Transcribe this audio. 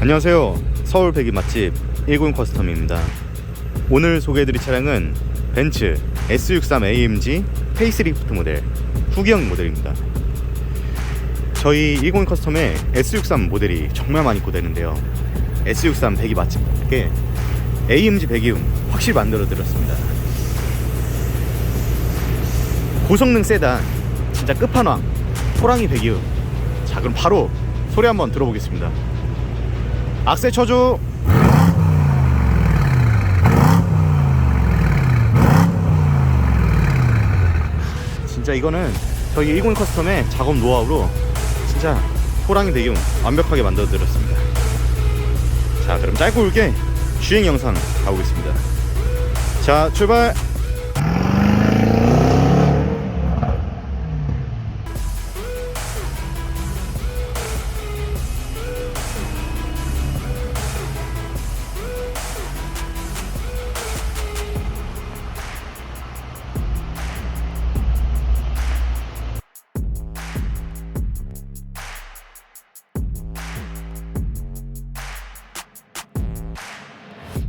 안녕하세요. 서울 배기 맛집 19 커스텀입니다. 오늘 소개해드릴 차량은 벤츠 S63 AMG 페이스리프트 모델 후기형 모델입니다. 저희 20 커스텀에 S63 모델이 정말 많이 입고되는데요. S63 배기 맛집께 AMG 배기음 확실히 만들어 드렸습니다. 고성능 세단 진짜 끝판왕 호랑이 배기음 자 그럼 바로 소리 한번 들어보겠습니다. 악세 쳐줘. 진짜 이거는 저희 10 커스텀의 작업 노하우로 진짜 호랑이 배경 완벽하게 만들어 드렸습니다. 자, 그럼 짧고 굵게 주행 영상 가보겠습니다. 자, 출발.